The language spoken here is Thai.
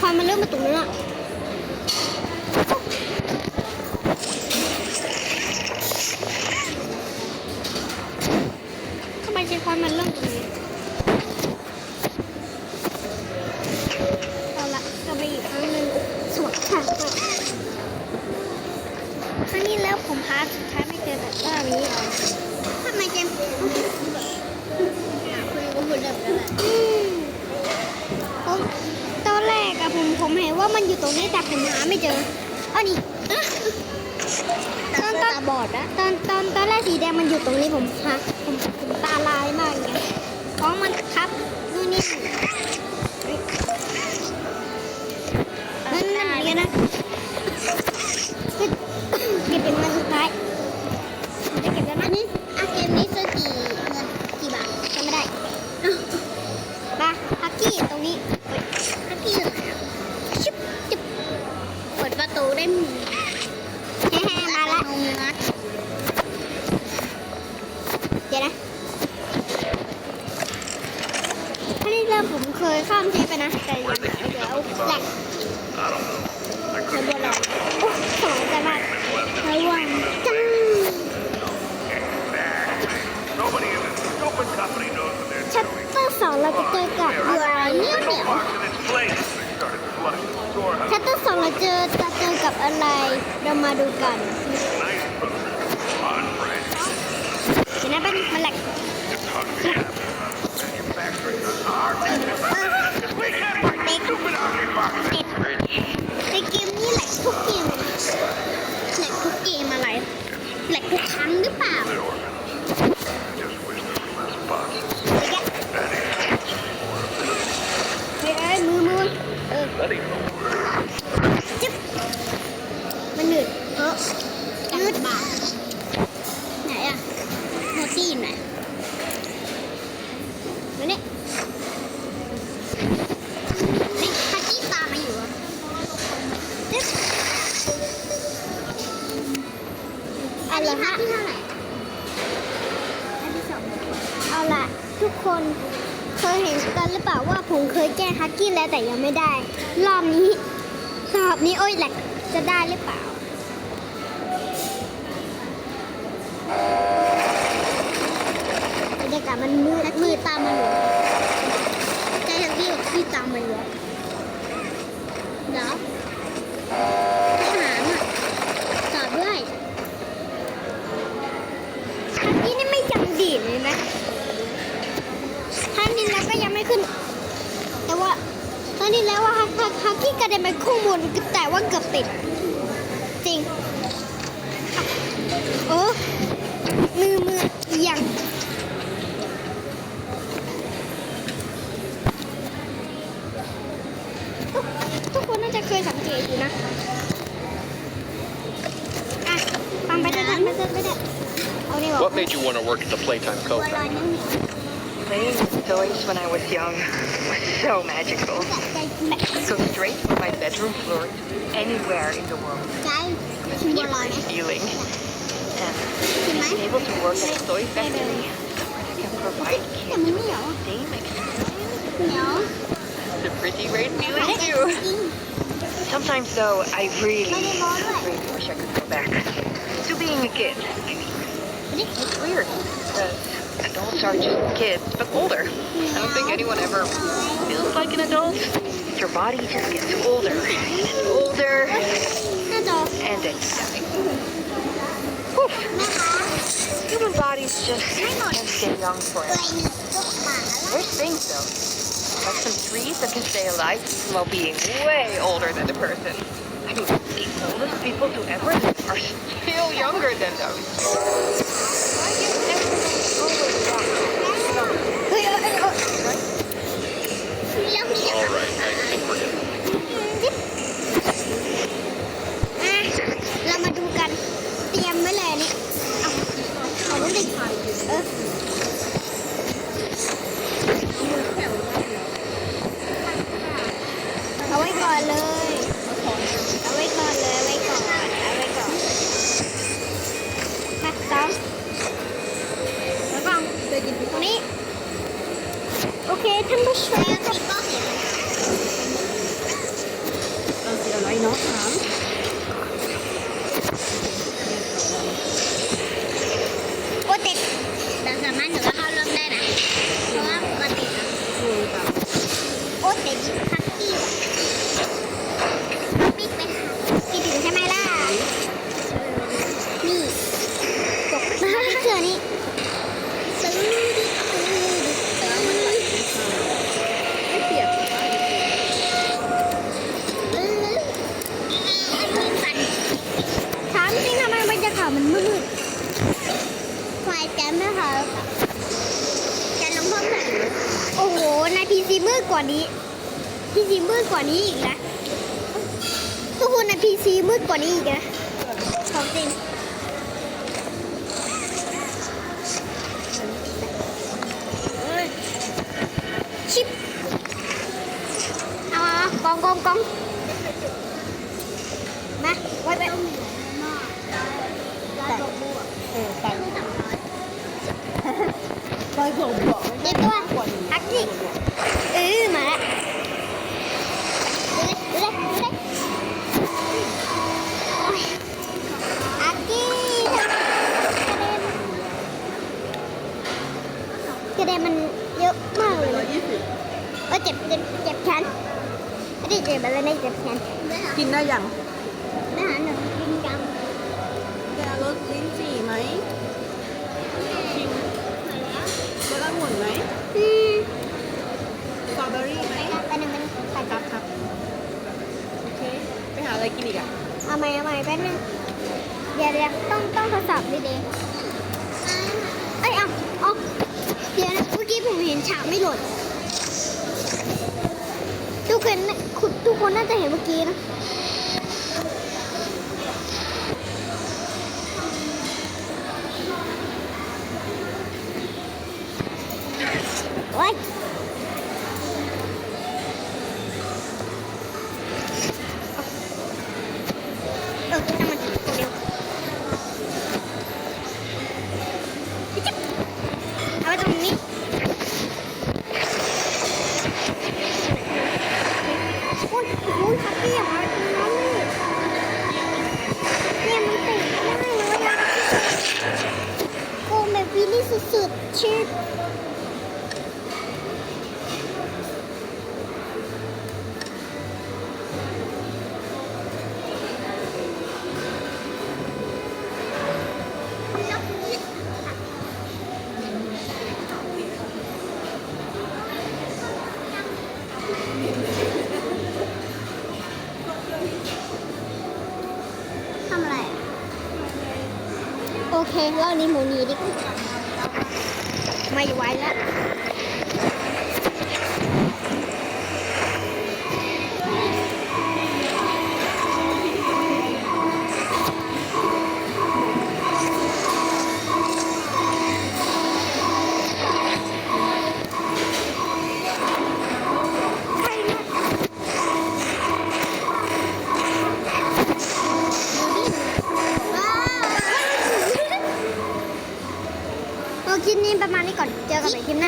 ควันมันเริ่มมาตรงนั้นอะทำไมเชควันมันเริ่มตรงนี้เอาละกลับไปอีกครั้งหนึ่งสวัสดีค่ะครั้งนี้แล้วผมพาสุดท้ายไม่เจอแบบว่านี้เหรอทำไมเจมส์คุณก็พูดแบบนั้นแหละ ผมผมเห็นว่ามันอยู่ตรงนี้แต่ผมหาไม่เจออันนี้อะตอนตอนบอดอะตอนตอนตอนแรกสีแดงมันอยู่ตรงนี้ผมฮะผมผมตาลายมากไงเพราะมันทับนู่นนี่นั่นนั่นเหมือนกันนะเฮ้ยเก็บเป็นวัน เดี๋ยวนะอันนี้เริ่มผมเคยข้ามเทปไปนะ แต่ยังเดี๋ยวแหลกเดี๋ยวบัวลอยโอ้สองใจมากระวังจ้าชัปเตอร์สองเราจะเจอกับบัวลอเหนียวเหนียวชัปเตอร์สองเราเจอจะเจอกับอะไร เรามาดูกัน เดี๋ย กันหรือเปล่าว่าผมเคยแก้ฮักกี้แล้วแต่ยังไม่ได้ รอบนี้รอบนี้โอ้ยแหลกจะได้หรือเปล่าบรรยากาศมันมืดมืดตามมาอยู่ใจฮักกี้กับขี้ตามมาเยู่เระเด็นไปข้างบนแต่ว่าเกือบติด จริงโอ้มือมือเอียงทุกทุกคนน่าจะเคยสังเกตอยู่นะอะฟังไปเถอะไปเถอะไปเถอะเอานี่บอก What made you want to work at the Playtime บั Playing with toys when I was young was so magical. จับใจแบบ So straight from my bedroom floor to anywhere in the world. ใจ It was ชิม such บัว a ลอย great นะ feeling. And ชิมไหม being able to work at a toy factory where I can provide แต่ kids มันไม่เหนียว the same experience เหนียว is a pretty great ขาย feeling ได้จริ too. ง Sometimes though, I really, ไม่ได้ร้อนด้วย really wish I could go back to being a kid. I mean, นี่ it's weird because adults are just kids, but older. I don't think anyone ever feels like an adult. Your body just gets older and older and exciting. Human bodies just can't stay young forever. There's things though, like some trees that can stay alive while being way older than the person. I mean, the oldest people to ever live are still younger than those. All right, แกไม่ค่ะแกลงเพิ่มหน่อยโอ้โหในพีซีมืดกว่านี้พีซีมืดกว่านี้อีกนะทุกคนในพีซีมืดกว่านี้อีกนะของจริงชิปเอามากองกองกองมาไว้ไป เออตัง ไปส่งบอกเด็กตัวฮักกี้เออมาละเล็กเล็กฮักกี้กระเด็นมันเยอะมากเลยร้อยยี่สิบเออเจ็บเจ็บเจ็บชั้นไม่ได้เจ็บอะไรไม่เจ็บชั้นกินได้ยังอาหาหนึ่งกินจังแกรสลิ้นจี่ไหมชิมรสองุ่ นไหมอืมสตรอเบอรี่ไหมไปหนึ่งไปหนึ่งไปครับครับโอเค ไปหาอะไรกินอีกอะเอาใหม่เอาใหม่แป๊บนึงเดี๋ยวเดี๋ยวต้องต้องทดสอบดีๆเอ้ยเอาเอาเดี๋ยวนะเมื่อกี้ผมเห็นฉากไม่หล่นทุกคนน่ะคุณทุกคนน่าจะเห็นเมื่อกี้นะ ชิปทำอะไรโอเคเล่านี้หมูนีดิ ไม่ไหวแล้ว โ